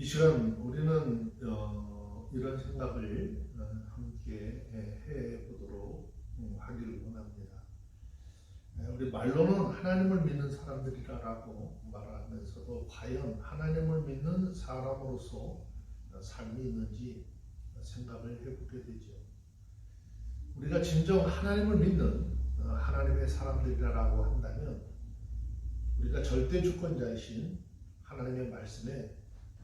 이 시간 우리는 어, 이런 생각을 어, 함께 해 보도록 음, 하기를 원합니다. 에, 우리 말로는 하나님을 믿는 사람들이라고 말하면서도 과연 하나님을 믿는 사람으로서 어, 삶이 있는지 생각을 해보게 되죠. 우리가 진정 하나님을 믿는 어, 하나님의 사람들이라고 한다면 우리가 절대 주권자이신 하나님의 말씀에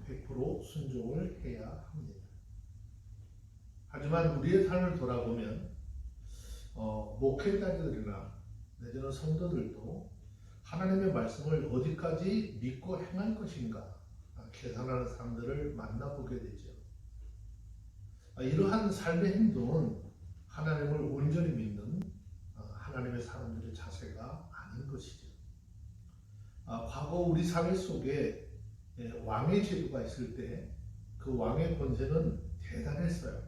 100% 순종을 해야 합니다. 하지만 우리의 삶을 돌아보면 어, 목회자들이나 내지는 성도들도 하나님의 말씀을 어디까지 믿고 행할 것인가 아, 계산하는 사람들을 만나보게 되죠. 아, 이러한 삶의 행동은 하나님을 온전히 믿는 어, 하나님의 사람들의 자세가 아닌 것이죠. 아, 과거 우리 사회 속에 예, 왕의 제도가 있을 때 그 왕의 권세는 대단했어요.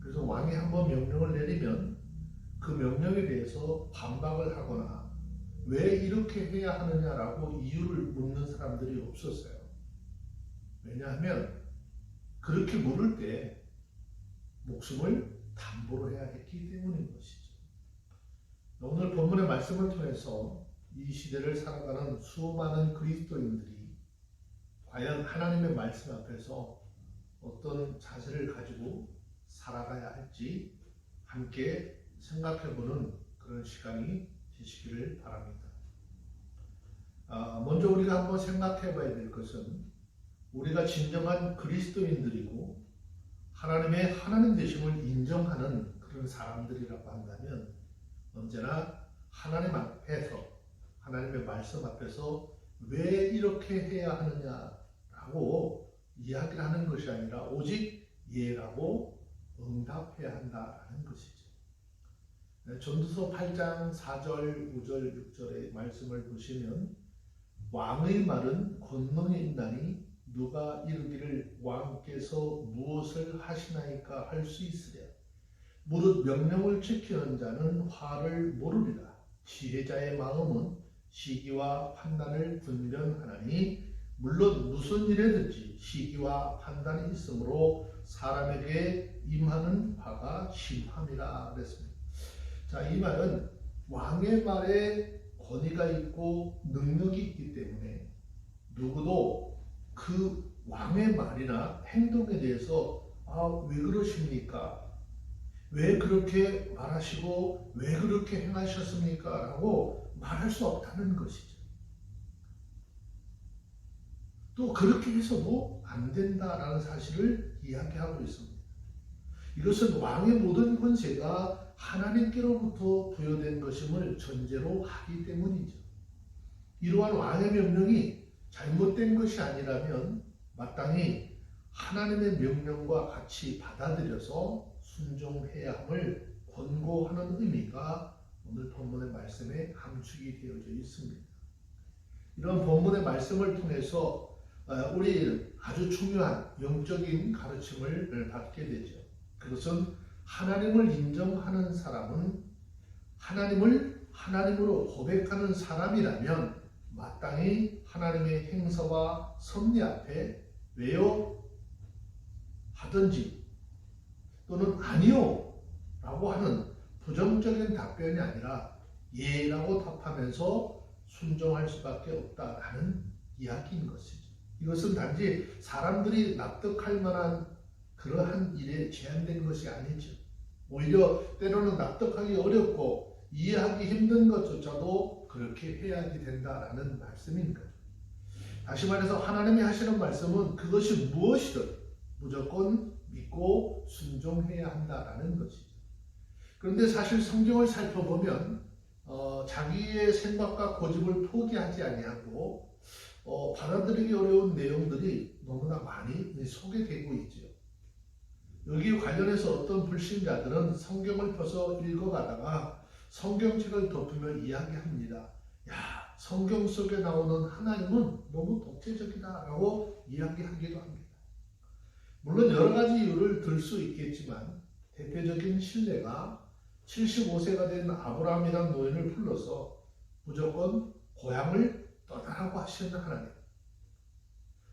그래서 왕이 한번 명령을 내리면 그 명령에 대해서 반박을 하거나 왜 이렇게 해야 하느냐라고 이유를 묻는 사람들이 없었어요. 왜냐하면 그렇게 물을 때 목숨을 담보로 해야 했기 때문인 것이죠. 오늘 본문의 말씀을 통해서 이 시대를 살아가는 수많은 그리스도인들이 과연 하나님의 말씀 앞에서 어떤 자세를 가지고 살아가야 할지 함께 생각해보는 그런 시간이 되시기를 바랍니다. 아, 먼저 우리가 한번 생각해봐야 될 것은 우리가 진정한 그리스도인들이고 하나님의 하나님 되심을 인정하는 그런 사람들이라고 한다면 언제나 하나님 앞에서 하나님의 말씀 앞에서 왜 이렇게 해야 하느냐 라고 이야기를 하는 것이 아니라 오직 예라고 응답해야 한다라는 것이죠. 네, 전도서 8장 4절, 5절, 6절의 말씀을 보시면 왕의 말은 권능이 있나니 누가 이르기를 왕께서 무엇을 하시나이까 할 수 있으랴. 무릇 명령을 지키는 자는 화를 모르리라. 지혜자의 마음은 시기와 판단을 분별하나니 물론 무슨 일에든지 시기와 판단이 있으므로 사람에게 임하는 바가 심함이라 그랬습니다. 자, 이 말은 왕의 말에 권위가 있고 능력이 있기 때문에 누구도 그 왕의 말이나 행동에 대해서 아, 왜 그러십니까? 왜 그렇게 말하시고 왜 그렇게 행하셨습니까? 라고 말할 수 없다는 것이죠. 또 그렇게 해서도 안 된다라는 사실을 이야기하고 있습니다. 이것은 왕의 모든 권세가 하나님께로부터 부여된 것임을 전제로 하기 때문이죠. 이러한 왕의 명령이 잘못된 것이 아니라면 마땅히 하나님의 명령과 같이 받아들여서 순종해야 함을 권고하는 의미가 오늘 본문의 말씀에 함축이 되어져 있습니다. 이런 본문의 말씀을 통해서 어, 우리 아주 중요한 영적인 가르침을 받게 되죠. 그것은 하나님을 인정하는 사람은 하나님을 하나님으로 고백하는 사람이라면 마땅히 하나님의 행사와 섭리 앞에 왜요? 하든지 또는 아니요 라고 하는 부정적인 답변이 아니라 예라고 답하면서 순종할 수밖에 없다라는 이야기인 것이죠. 이것은 단지 사람들이 납득할 만한 그러한 일에 제한된 것이 아니죠. 오히려 때로는 납득하기 어렵고 이해하기 힘든 것조차도 그렇게 해야지 된다라는 말씀인 거죠. 다시 말해서 하나님이 하시는 말씀은 그것이 무엇이든 무조건 믿고 순종해야 한다라는 것이죠. 그런데 사실 성경을 살펴보면 어, 자기의 생각과 고집을 포기하지 아니하고 어, 받아들이기 어려운 내용들이 너무나 많이 소개되고 있죠. 여기 관련해서 어떤 불신자들은 성경을 펴서 읽어가다가 성경책을 덮으며 이야기합니다. 야, 성경 속에 나오는 하나님은 너무 독재적이다라고 이야기하기도 합니다. 물론 여러 가지 이유를 들 수 있겠지만 대표적인 신뢰가 75세가 된 아브라함이라는 노인을 불러서 무조건 고향을 떠나라고 하시는 하나님.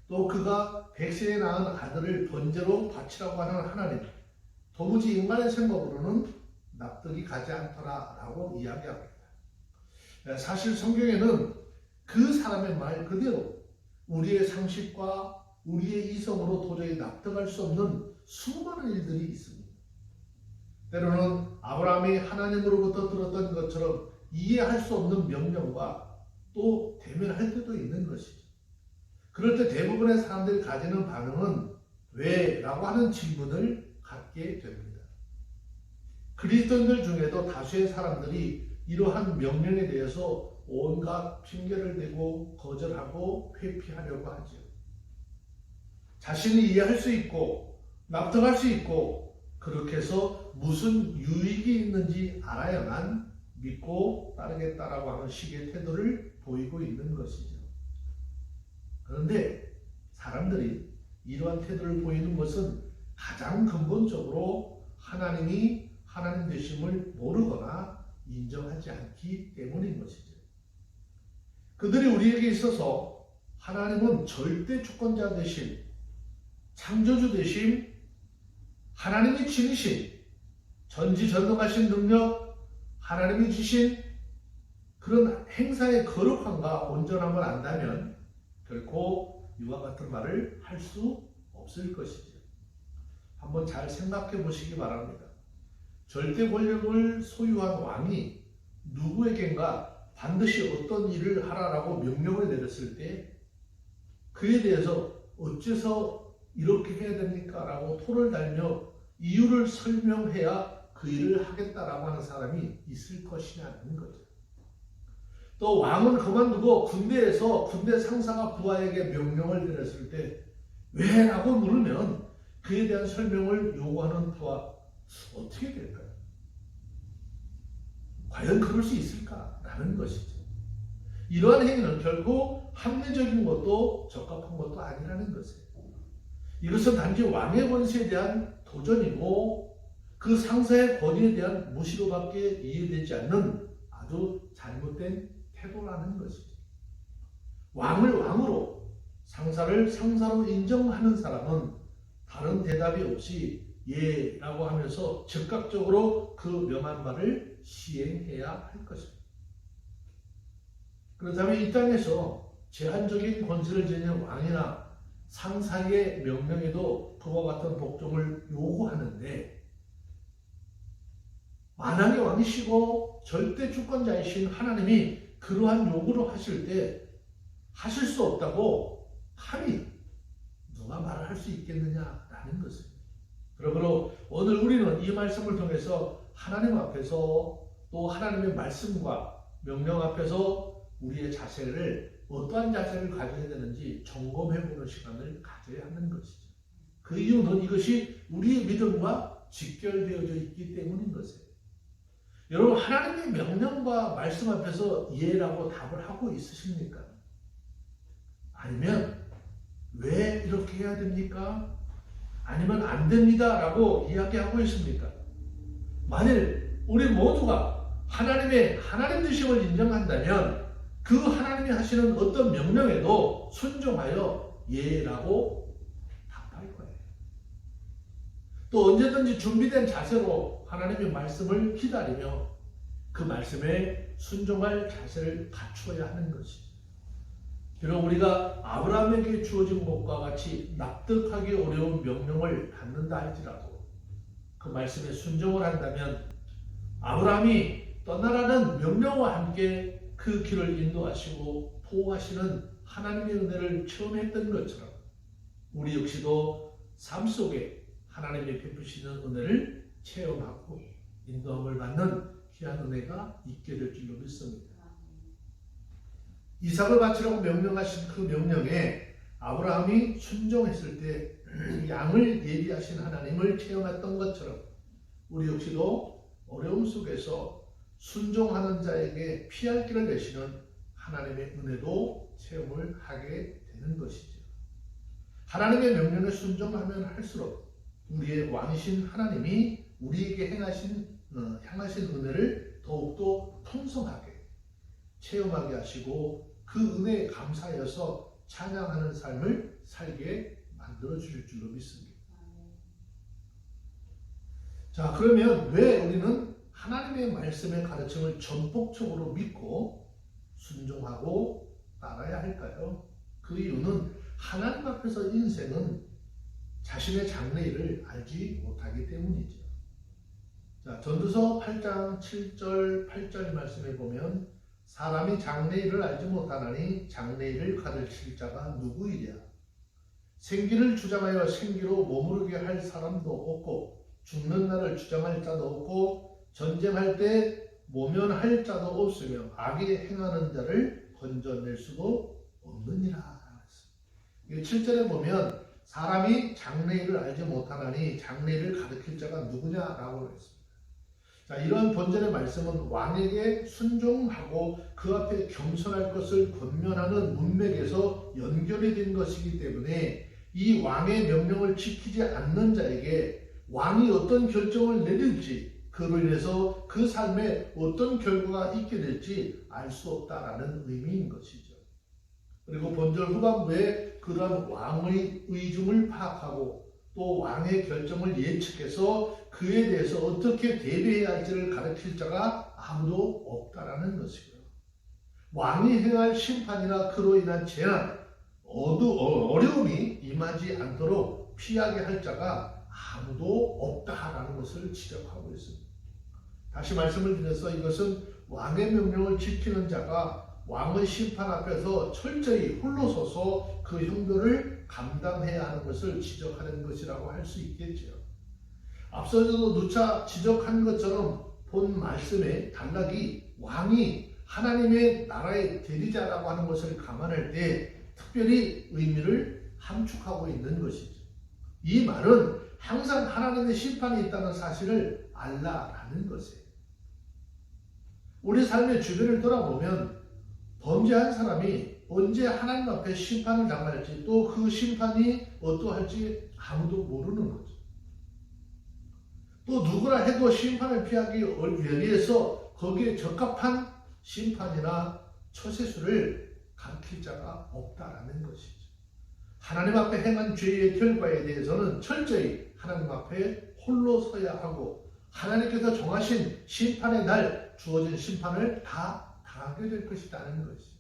또 그가 백세에 낳은 아들을 번제로 바치라고 하는 하나님 도무지 인간의 생각으로는 납득이 가지 않더라라고 이야기합니다. 사실 성경에는 그 사람의 말 그대로 우리의 상식과 우리의 이성으로 도저히 납득할 수 없는 수많은 일들이 있습니다. 때로는 아브라함이 하나님으로부터 들었던 것처럼 이해할 수 없는 명령과 또 대면할 때도 있는 것이죠. 그럴 때 대부분의 사람들이 가지는 반응은 왜? 라고 하는 질문을 갖게 됩니다. 그리스도인들 중에도 다수의 사람들이 이러한 명령에 대해서 온갖 핑계를 대고 거절하고 회피하려고 하죠. 자신이 이해할 수 있고 납득할 수 있고 그렇게 해서 무슨 유익이 있는지 알아야만 믿고 따르겠다라고 하는 식의 태도를 보이고 있는 것이죠. 그런데 사람들이 이러한 태도를 보이는 것은 가장 근본적으로 하나님이 하나님 되심을 모르거나 인정하지 않기 때문인 것이죠. 그들이 우리에게 있어서 하나님은 절대 주권자 되심, 창조주 되심, 하나님이 지니신, 전지전능하신 능력, 하나님이 주신 그런 행사의 거룩함과 온전함을 안다면 결코 이와 같은 말을 할 수 없을 것이죠. 한번 잘 생각해 보시기 바랍니다. 절대 권력을 소유한 왕이 누구에겐가 반드시 어떤 일을 하라라고 명령을 내렸을 때 그에 대해서 어째서 이렇게 해야 됩니까? 라고 토를 달며 이유를 설명해야 그 일을 하겠다라고 하는 사람이 있을 것이냐는 거죠. 또 왕은 그만두고 군대에서 군대 상사가 부하에게 명령을 내렸을 때 왜라고 물으면 그에 대한 설명을 요구하는 부하 어떻게 될까요? 과연 그럴 수 있을까라는 것이죠. 이러한 행위는 결코 합리적인 것도 적합한 것도 아니라는 것이에요. 이것은 단지 왕의 권세에 대한 도전이고 그 상사의 권위에 대한 무시로밖에 이해되지 않는 아주 잘못된 태도라는 것이죠. 왕을 왕으로 상사를 상사로 인정하는 사람은 다른 대답이 없이 예라고 하면서 즉각적으로 그 명한 말을 시행해야 할 것입니다. 그렇다면 이 땅에서 제한적인 권세를 지닌 왕이나 상사의 명령에도 그와 같은 복종을 요구하는데 만왕의 왕이시고 절대 주권자이신 하나님이 그러한 요구를 하실 때 하실 수 없다고 감히 누가 말을 할 수 있겠느냐라는 것입니다. 그러므로 오늘 우리는 이 말씀을 통해서 하나님 앞에서 또 하나님의 말씀과 명령 앞에서 우리의 자세를 어떠한 자세를 가져야 되는지 점검해 보는 시간을 가져야 하는 것이죠. 그 이유는 이것이 우리의 믿음과 직결되어져 있기 때문인 것이에요. 여러분 하나님의 명령과 말씀 앞에서 예라고 답을 하고 있으십니까? 아니면 왜 이렇게 해야 됩니까? 아니면 안 됩니다라고 이야기하고 있습니까? 만일 우리 모두가 하나님의 하나님 되심을 인정한다면 그 하나님이 하시는 어떤 명령에도 순종하여 예라고 답할 거예요. 또 언제든지 준비된 자세로 하나님의 말씀을 기다리며 그 말씀에 순종할 자세를 갖추어야 하는 것이죠. 비록 우리가 아브라함에게 주어진 것과 같이 납득하기 어려운 명령을 받는다 할지라도 그 말씀에 순종을 한다면 아브라함이 떠나라는 명령과 함께 그 길을 인도하시고 보호하시는 하나님의 은혜를 체험했던 것처럼 우리 역시도 삶 속에 하나님의 베푸시는 은혜를 체험하고 인도함을 받는 귀한 은혜가 있게 될 줄로 믿습니다. 이삭을 바치라고 명령하신 그 명령에 아브라함이 순종했을 때 양을 예비하신 하나님을 체험했던 것처럼 우리 역시도 어려움 속에서 순종하는 자에게 피할 길을 내시는 하나님의 은혜도 체험을 하게 되는 것이죠. 하나님의 명령에 순종하면 할수록 우리의 왕이신 하나님이 우리에게 행하신 어, 향하신 은혜를 더욱더 풍성하게 체험하게 하시고 그 은혜에 감사하여서 찬양하는 삶을 살게 만들어 주실 줄로 믿습니다. 자, 그러면 왜 우리는 하나님의 말씀의 가르침을 전폭적으로 믿고 순종하고 따라야 할까요? 그 이유는 하나님 앞에서 인생은 자신의 장래일을 알지 못하기 때문이죠. 자, 전두서 8장 7절 8절 말씀에 보면 사람이 장래일을 알지 못하나니 장래일을 가르칠 자가 누구이랴 생기를 주장하여 생기로 머무르게 할 사람도 없고 죽는 날을 주장할 자도 없고 전쟁할 때 모면할 자도 없으며 악에 행하는 자를 건져낼 수도 없느니라. 7절에 보면 사람이 장래일을 알지 못하나니 장래일을 가르칠 자가 누구냐라고 했습니다. 자, 이런 본전의 말씀은 왕에게 순종하고 그 앞에 겸손할 것을 권면하는 문맥에서 연결이 된 것이기 때문에 이 왕의 명령을 지키지 않는 자에게 왕이 어떤 결정을 내릴지 그로 인해서 그 삶에 어떤 결과가 있게 될지 알 수 없다라는 의미인 것이죠. 그리고 본절 후반부에 그러한 왕의 의중을 파악하고 또 왕의 결정을 예측해서 그에 대해서 어떻게 대비해야 할지를 가르칠 자가 아무도 없다라는 것이고요. 왕이 행할 심판이나 그로 인한 재난, 어두, 어려움이 임하지 않도록 피하게 할 자가 아무도 없다라는 것을 지적하고 있습니다. 다시 말씀을 드려서 이것은 왕의 명령을 지키는 자가 왕의 심판 앞에서 철저히 홀로 서서 그 형벌을 감당해야 하는 것을 지적하는 것이라고 할 수 있겠지요. 앞서서도 누차 지적한 것처럼 본 말씀의 단락이 왕이 하나님의 나라의 대리자라고 하는 것을 감안할 때 특별히 의미를 함축하고 있는 것이죠. 이 말은 항상 하나님의 심판이 있다는 사실을 알라라는 것이에요. 우리 삶의 주변을 돌아보면 범죄한 사람이 언제 하나님 앞에 심판을 당할지 또 그 심판이 어떠할지 아무도 모르는 거죠. 또 누구라 해도 심판을 피하기 위해서 거기에 적합한 심판이나 처세수를 가르칠 자가 없다라는 것이죠. 하나님 앞에 행한 죄의 결과에 대해서는 철저히 하나님 앞에 홀로 서야 하고 하나님께서 정하신 심판의 날 주어진 심판을 다 당하게 될 것이라는 것이.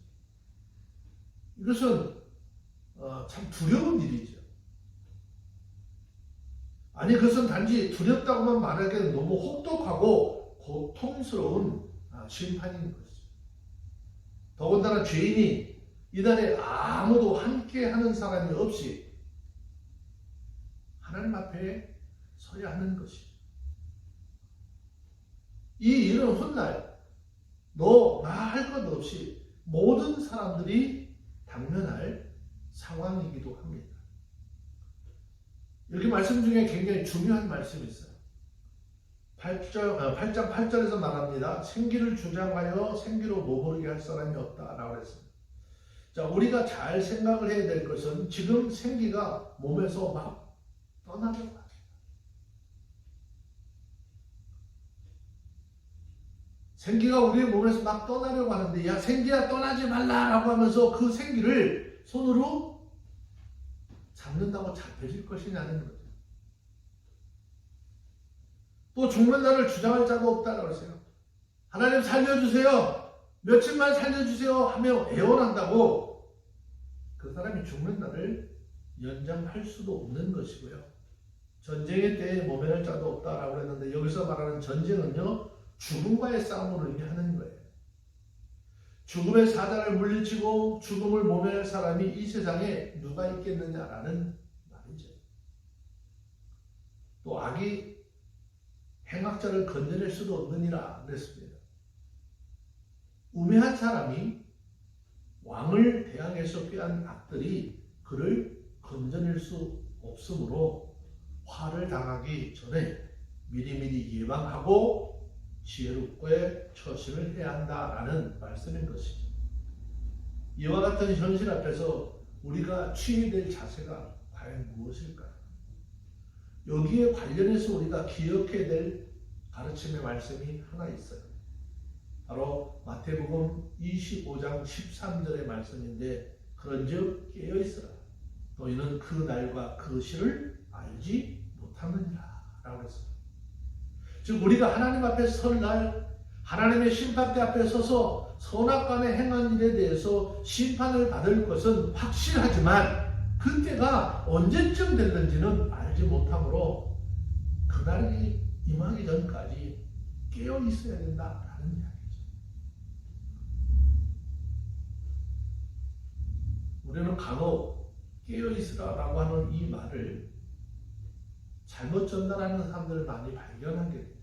이것은 어, 참 두려운 일이죠. 아니 그것은 단지 두렵다고만 말하기에는 너무 혹독하고 고통스러운 아, 심판인 것이죠. 더군다나 죄인이 이날에 아무도 함께하는 사람이 없이 하나님 앞에 서야 하는 것이죠. 이 일은 훗날 너 나 할 것 없이 모든 사람들이 당면할 상황이기도 합니다. 여기 말씀 중에 굉장히 중요한 말씀이 있어요. 8절, 8장 8절에서 말합니다. 생기를 주장하여 생기로 머무르게 할 사람이 없다 라고 했습니다. 자, 우리가 잘 생각을 해야 될 것은 지금 생기가 몸에서 막 떠나려고 생기가 우리의 몸에서 막 떠나려고 하는데 야 생기야 떠나지 말라라고 하면서 그 생기를 손으로 잡는다고 잡혀질 것이냐는 거죠. 또 죽는 날을 주장할 자가 없다라고 했어요. 하나님 살려주세요. 며칠만 살려주세요 하며 애원한다고 그 사람이 죽는 날을 연장할 수도 없는 것이고요. 전쟁의 때에 모면할 자도 없다라고 했는데 여기서 말하는 전쟁은요 죽음과의 싸움으로 의미하는 거예요. 죽음의 사자를 물리치고 죽음을 모면할 사람이 이 세상에 누가 있겠느냐라는 말이죠. 또 악이 행악자를 건져낼 수도 없느니라 그랬습니다. 우매한 사람이 왕을 대항해서 꾀한 악들이 그를 건져낼 수 없으므로 화를 당하기 전에 미리미리 예방하고 지혜롭게 처신을 해야 한다라는 말씀인 것이죠. 이와 같은 현실 앞에서 우리가 취해야 될 자세가 과연 무엇일까요? 여기에 관련해서 우리가 기억해야 될 가르침의 말씀이 하나 있어요. 바로 마태복음 25장 13절의 말씀인데 그 그런즉 깨어 있으라. 너희는 그 날과 그 시를 알지 못하느니라라고 했습니다. 즉 우리가 하나님 앞에 설날 하나님의 심판대 앞에 서서 선악 간에 행한 일에 대해서 심판을 받을 것은 확실하지만 그때가 언제쯤 됐는지는 알지 못하므로 그날이 임하기 전까지 깨어 있어야 된다라는 이야기죠. 우리는 간혹 깨어 있으라라고 하는 이 말을 잘못 전달하는 사람들을 많이 발견하게 됩니다.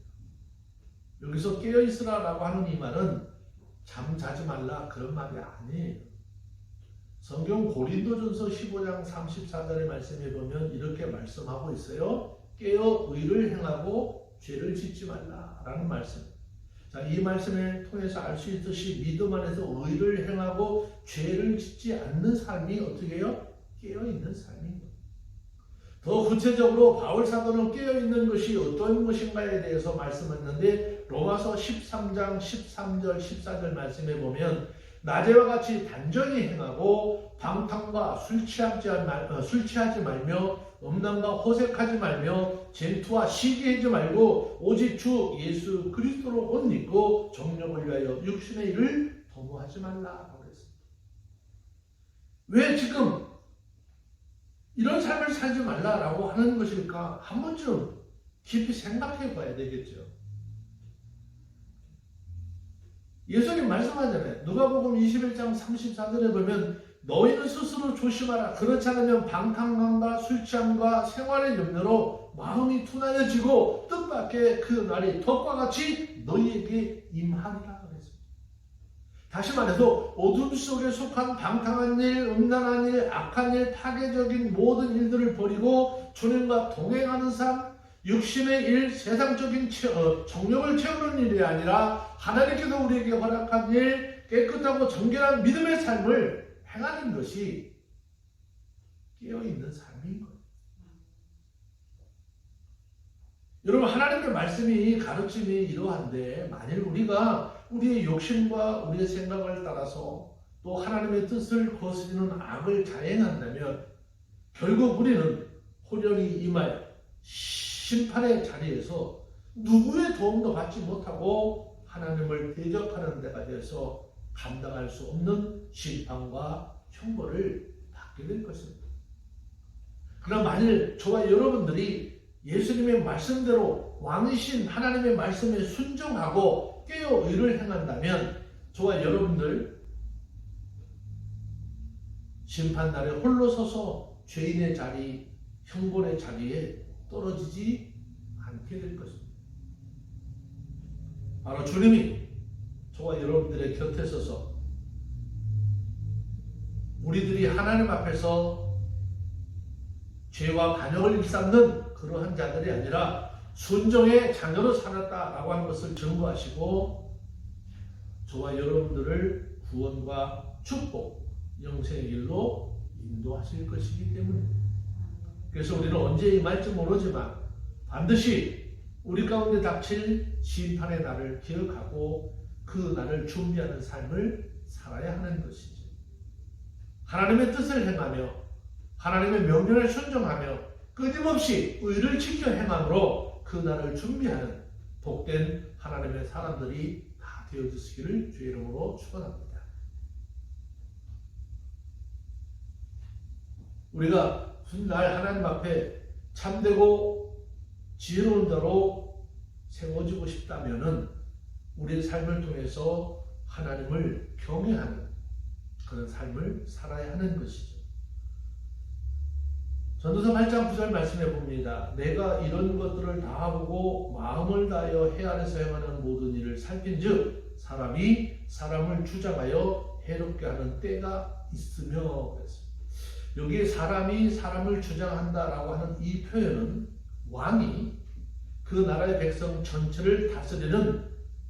여기서 깨어 있으라라고 하는 이 말은 잠자지 말라 그런 말이 아니에요. 성경 고린도전서 15장 34절의 말씀에 보면 이렇게 말씀하고 있어요. 깨어 의를 행하고 죄를 짓지 말라라는 말씀. 자, 이 말씀을 통해서 알 수 있듯이 믿음 안에서 의를 행하고 죄를 짓지 않는 삶이 어떻게 해요? 깨어 있는 삶인 거예요. 더 구체적으로 바울 사도는 깨어 있는 것이 어떤 것인가에 대해서 말씀했는데 로마서 13장 13절 14절 말씀에 보면 낮에와 같이 단정히 행하고 방탕과 술 취하지, 말, 어, 술 취하지 말며 음란과 호색하지 말며 젠투와 시기하지 말고 오직 주 예수 그리스도로 옷 입고 정력을 위하여 육신의 일을 도모하지 말라라고 했습니다. 왜 지금 이런 삶을 살지 말라라고 하는 것일까? 한 번쯤 깊이 생각해 봐야 되겠죠. 예수님 말씀하잖아요. 누가복음 21장 34절에 보면 너희는 스스로 조심하라. 그렇지 않으면 방탕함과 술 취함과 생활의 염려로 마음이 둔하여지고 뜻밖의 그 날이 덕과 같이 너희에게 임하리라 그랬습니다. 다시 말해서 어둠 속에 속한 방탕한 일, 음란한 일, 악한 일, 파괴적인 모든 일들을 버리고 주님과 동행하는 삶, 육신의 일, 세상적인 어, 정력을 채우는 일이 아니라 하나님께서 우리에게 허락한 일, 깨끗하고 정결한 믿음의 삶을 행하는 것이 깨어있는 삶인 거예요. 여러분 하나님의 말씀이 가르침이 이러한데 만일 우리가 우리의 욕심과 우리의 생각을 따라서 또 하나님의 뜻을 거스리는 악을 자행한다면 결국 우리는 호련히 임할 심판의 자리에서 누구의 도움도 받지 못하고 하나님을 대적하는 데가 돼서 감당할 수 없는 심판과 형벌을 받게 될 것입니다. 그러나 만일 저와 여러분들이 예수님의 말씀대로 왕이신 하나님의 말씀에 순종하고 깨어 의를 행한다면 저와 여러분들 심판날에 홀로 서서 죄인의 자리, 형벌의 자리에 떨어지지 않게 될 것입니다. 바로 주님이 저와 여러분들의 곁에 서서 우리들이 하나님 앞에서 죄와 간역을 일삼는 그러한 자들이 아니라 순종의 자녀로 살았다라고 하는 것을 증거하시고 저와 여러분들을 구원과 축복, 영생의 길로 인도하실 것이기 때문입니다. 그래서 우리는 언제 임할지 모르지만 반드시 우리 가운데 닥칠 심판의 날을 기억하고 그 날을 준비하는 삶을 살아야 하는 것이죠. 하나님의 뜻을 행하며 하나님의 명령을 순종하며 끊임없이 의를 지켜 행함으로 그 날을 준비하는 복된 하나님의 사람들이 다 되어주시기를 주의 이름으로 축원합니다. 우리가 날 하나님 앞에 참되고 지혜로운 자로 세워지고 싶다면은 우리의 삶을 통해서 하나님을 경외하는 그런 삶을 살아야 하는 것이죠. 전도서 8장 9절 말씀해 봅니다. 내가 이런 것들을 다 보고 마음을 다하여 해 아래서 행하는 모든 일을 살핀즉 사람이 사람을 주장하여 해롭게 하는 때가 있으며 그랬습니다. 여기 사람이 사람을 주장한다라고 하는 이 표현은 왕이 그 나라의 백성 전체를 다스리는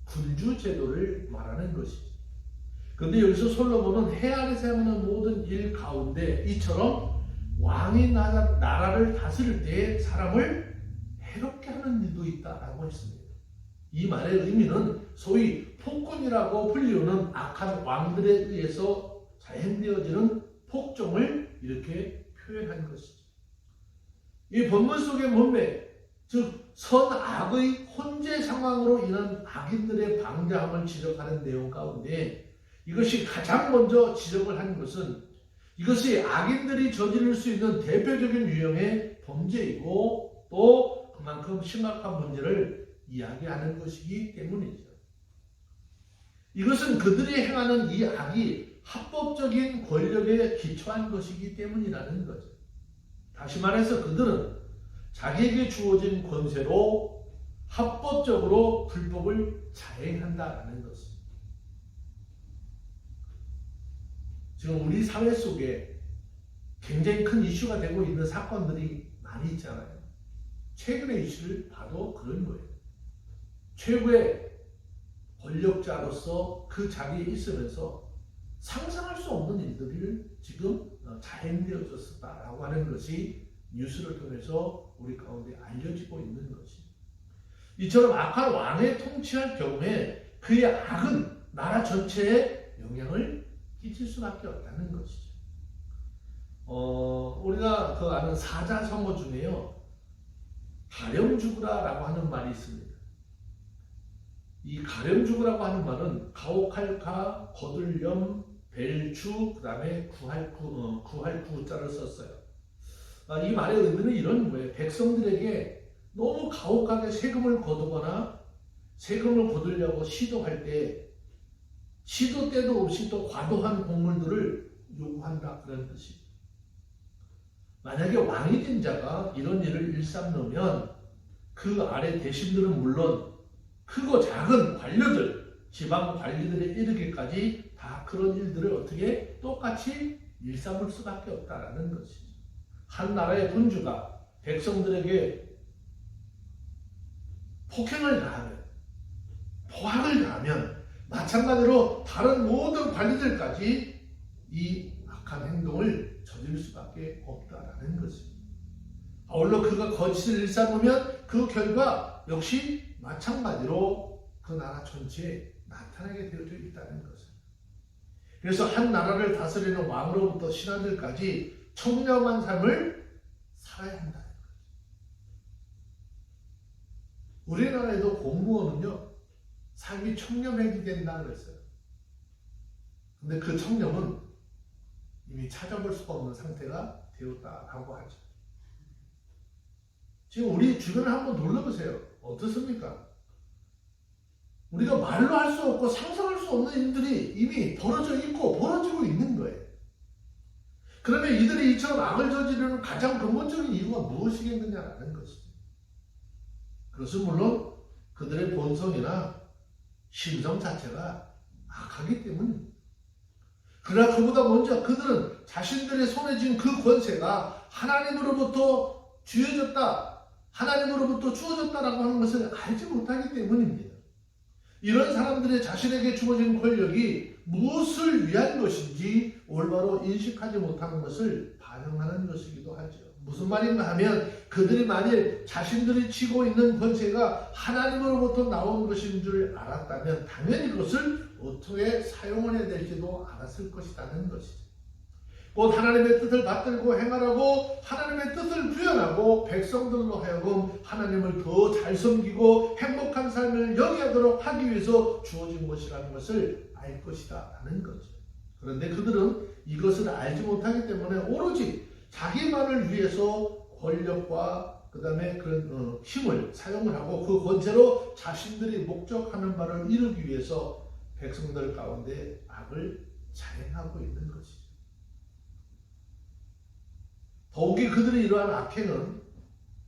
군주 제도를 말하는 것이죠. 그런데 여기서 솔로몬은 해 아래서 행하는 모든 일 가운데 이처럼 왕이 나라, 나라를 다스릴 때 사람을 해롭게 하는 일도 있다라고 했습니다. 이 말의 의미는 소위 폭군이라고 불리우는 악한 왕들에 의해서 자행되어지는 폭정을 이렇게 표현한 것이죠. 이 본문 속의 문맥, 즉 선악의 혼재 상황으로 인한 악인들의 방자함을 지적하는 내용 가운데 이것이 가장 먼저 지적을 한 것은 이것이 악인들이 저지를 수 있는 대표적인 유형의 범죄이고 또 그만큼 심각한 문제를 이야기하는 것이기 때문이죠. 이것은 그들이 행하는 이 악이 합법적인 권력에 기초한 것이기 때문이라는 거죠. 다시 말해서 그들은 자기에게 주어진 권세로 합법적으로 불법을 자행한다라는 것입니다. 지금 우리 사회 속에 굉장히 큰 이슈가 되고 있는 사건들이 많이 있잖아요. 최근의 이슈를 봐도 그런 거예요. 최고의 권력자로서 그 자리에 있으면서 상상할 수 없는 일들을 지금 어, 자행되어졌다라고 하는 것이 뉴스를 통해서 우리 가운데 알려지고 있는 것이. 이처럼 악한 왕의 통치할 경우에 그의 악은 나라 전체에 영향을 끼칠 수밖에 없다는 것이죠. 어, 우리가 그 아는 사자성어 중에요. 가령 죽으라라고 하는 말이 있습니다. 이 가령 죽으라고 하는 말은 가오칼카, 거들염, 벨추, 그 다음에 구할구, 어, 구할구자를 썼어요. 아, 이 말의 의미는 이런 거예요. 백성들에게 너무 가혹하게 세금을 거두거나 세금을 거두려고 시도할 때 시도 때도 없이 또 과도한 공물들을 요구한다 그런 뜻입니다. 만약에 왕이 된 자가 이런 일을 일삼으면 그 아래 대신들은 물론 크고 작은 관료들, 지방 관리들에 이르기까지 다 그런 일들을 어떻게 똑같이 일삼을 수밖에 없다라는 것이죠. 한 나라의 군주가 백성들에게 폭행을 가하면, 포악을 가하면 마찬가지로 다른 모든 관리들까지 이 악한 행동을 저지를 수밖에 없다라는 것입니다. 아울러 그가 거짓을 일삼으면 그 결과 역시 마찬가지로 그 나라 전체에 나타나게 되어져 있다는 것입니다. 그래서 한 나라를 다스리는 왕으로부터 신하들까지 청렴한 삶을 살아야 한다는 거죠. 우리나라에도 공무원은요, 삶이 청렴해지게 된다 그랬어요. 근데 그 청렴은 이미 찾아볼 수가 없는 상태가 되었다라고 하죠. 지금 우리 주변을 한번 둘러보세요. 어떻습니까? 우리가 말로 할 수 없고 상상할 수 없는 일들이 이미 벌어져 있고 벌어지고 있는 거예요. 그러면 이들이 이처럼 악을 저지르는 가장 근본적인 이유가 무엇이겠느냐라는 것입니다. 그것은 물론 그들의 본성이나 심성 자체가 악하기 때문입니다. 그러나 그보다 먼저 그들은 자신들의 손에 쥔 그 권세가 하나님으로부터 주어졌다, 하나님으로부터 주어졌다라고 하는 것을 알지 못하기 때문입니다. 이런 사람들의 자신에게 주어진 권력이 무엇을 위한 것인지 올바로 인식하지 못하는 것을 반영하는 것이기도 하죠. 무슨 말인가 하면 그들이 만일 자신들이 쥐고 있는 권세가 하나님으로부터 나온 것인 줄 알았다면 당연히 그것을 어떻게 사용을 해야 될지도 알았을 것이라는 것이죠. 곧 하나님의 뜻을 받들고 행하라고 하나님의 뜻을 구현하고 백성들로 하여금 하나님을 더 잘 섬기고 행복한 삶을 영위하도록 하기 위해서 주어진 것이라는 것을 알 것이다 라는 거죠. 그런데 그들은 이것을 알지 못하기 때문에 오로지 자기만을 위해서 권력과 그 다음에 그런 어, 힘을 사용을 하고 그 권세로 자신들이 목적하는 바를 이루기 위해서 백성들 가운데 악을 자행하고 있는 것이죠. 더욱이 그들의 이러한 악행은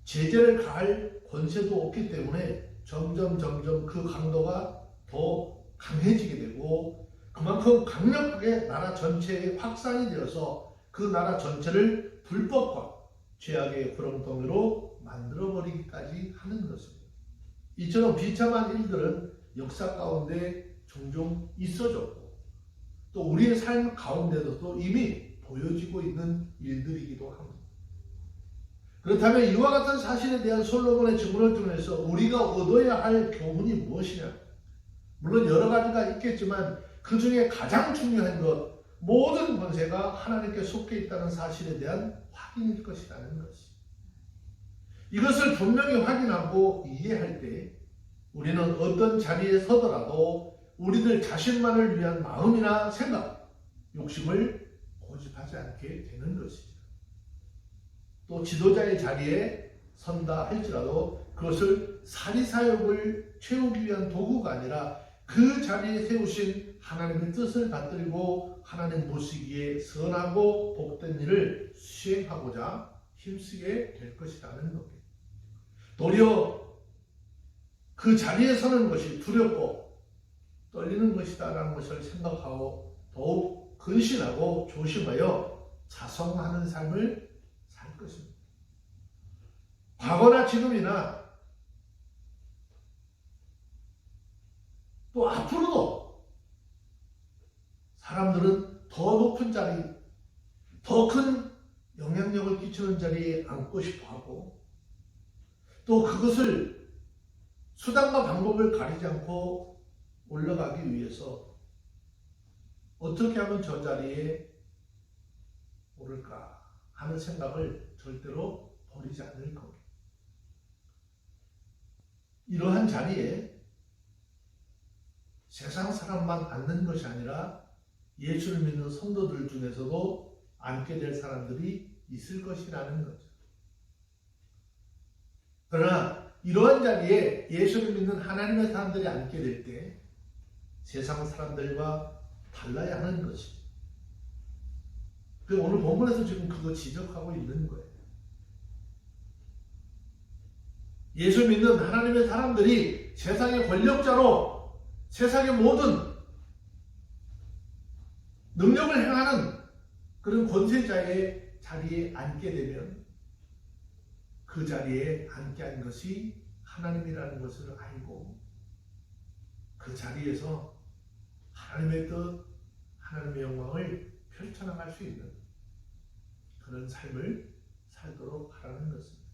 제재를 가할 권세도 없기 때문에 점점 점점 그 강도가 더 강해지게 되고 그만큼 강력하게 나라 전체에 확산이 되어서 그 나라 전체를 불법과 죄악의 구렁텅이로 만들어버리기까지 하는 것입니다. 이처럼 비참한 일들은 역사 가운데 종종 있어졌고 또 우리의 삶 가운데도 이미 보여지고 있는 일들이기도 합니다. 그렇다면 이와 같은 사실에 대한 솔로몬의 증언을 통해서 우리가 얻어야 할 교훈이 무엇이냐? 물론 여러 가지가 있겠지만 그 중에 가장 중요한 것, 모든 권세가 하나님께 속해 있다는 사실에 대한 확인일 것이라는 것이. 이것을 분명히 확인하고 이해할 때 우리는 어떤 자리에 서더라도 우리들 자신만을 위한 마음이나 생각, 욕심을 고집하지 않게 되는 것이죠. 또 지도자의 자리에 선다 할지라도 그것을 사리사욕을 채우기 위한 도구가 아니라 그 자리에 세우신 하나님의 뜻을 받들고 하나님 보시기에 선하고 복된 일을 수행하고자 힘쓰게 될 것이라는 겁니다. 도리어 그 자리에 서는 것이 두렵고 떨리는 것이다라는 것을 생각하고 더욱 근신하고 조심하여 자성하는 삶을 살 것입니다. 과거나 지금이나 또 앞으로도 사람들은 더 높은 자리, 더 큰 영향력을 끼치는 자리에 앉고 싶어 하고 또 그것을 수단과 방법을 가리지 않고 올라가기 위해서 어떻게 하면 저 자리에 오를까 하는 생각을 절대로 버리지 않을 겁니다. 이러한 자리에 세상 사람만 앉는 것이 아니라 예수를 믿는 성도들 중에서도 앉게 될 사람들이 있을 것이라는 거죠. 그러나 이러한 자리에 예수를 믿는 하나님의 사람들이 앉게 될 때 세상 사람들과 달라야 하는 것이. 그 오늘 본문에서 지금 그거 지적하고 있는 거예요. 예수 믿는 하나님의 사람들이 세상의 권력자로 세상의 모든 능력을 행하는 그런 권세자의 자리에 앉게 되면 그 자리에 앉게 한 것이 하나님이라는 것을 알고 그 자리에서 하나님의 뜻, 하나님의 영광을 펼쳐나갈 수 있는 그런 삶을 살도록 하라는 것입니다.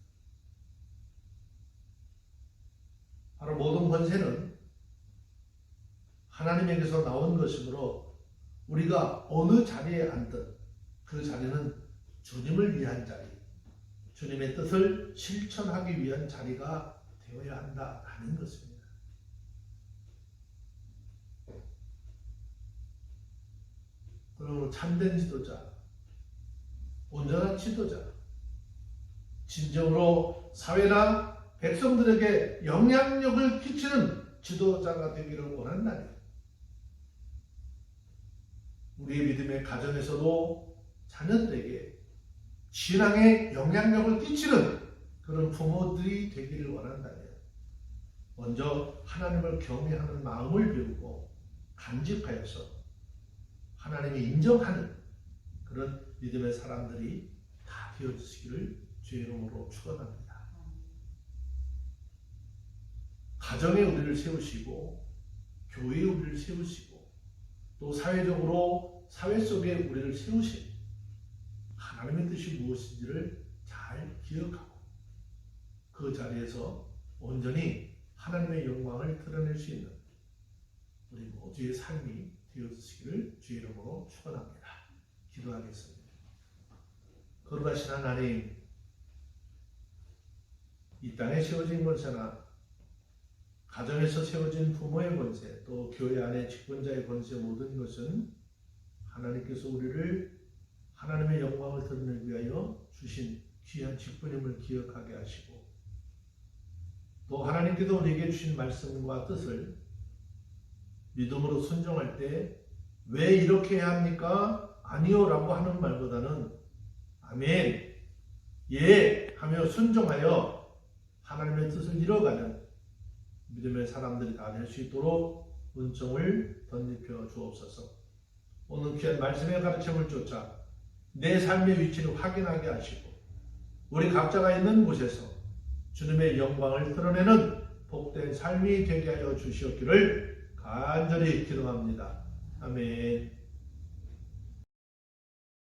바로 모든 권세는 하나님에게서 나온 것이므로 우리가 어느 자리에 앉든 그 자리는 주님을 위한 자리, 주님의 뜻을 실천하기 위한 자리가 되어야 한다라는 것입니다. 그러므로 참된 지도자, 온전한 지도자, 진정으로 사회나 백성들에게 영향력을 끼치는 지도자가 되기를 원한다니. 우리의 믿음의 가정에서도 자녀들에게 신앙에 영향력을 끼치는 그런 부모들이 되기를 원한다면 먼저 하나님을 경외하는 마음을 배우고 간직하여서 하나님이 인정하는 그런 믿음의 사람들이 다 되어주시기를 주의 이름으로 축원합니다. 가정에 우리를 세우시고 교회에 우리를 세우시고 또 사회적으로 사회 속에 우리를 세우신 하나님의 뜻이 무엇인지를 잘 기억하고 그 자리에서 온전히 하나님의 영광을 드러낼 수 있는 우리 모두의 삶이 되어주시기를 주의 이름으로 축원합니다. 기도하겠습니다. 거룩하신 하나님 이 땅에 세워진 권세나 가정에서 세워진 부모의 권세 또 교회 안에 직분자의 권세 모든 것은 하나님께서 우리를 하나님의 영광을 드러내기 위하여 주신 귀한 직분임을 기억하게 하시고 또 하나님께서 우리에게 주신 말씀과 뜻을 믿음으로 순종할 때 왜 이렇게 해야 합니까? 아니요 라고 하는 말보다는 아멘 예 하며 순종하여 하나님의 뜻을 이뤄가는 믿음의 사람들이 다 될 수 있도록 은총을 덧입혀 주옵소서 오늘 귀한 말씀의 가르침을 쫓아 내 삶의 위치를 확인하게 하시고 우리 각자가 있는 곳에서 주님의 영광을 드러내는 복된 삶이 되게 하여 주시옵기를 간절히 기도합니다. 아멘.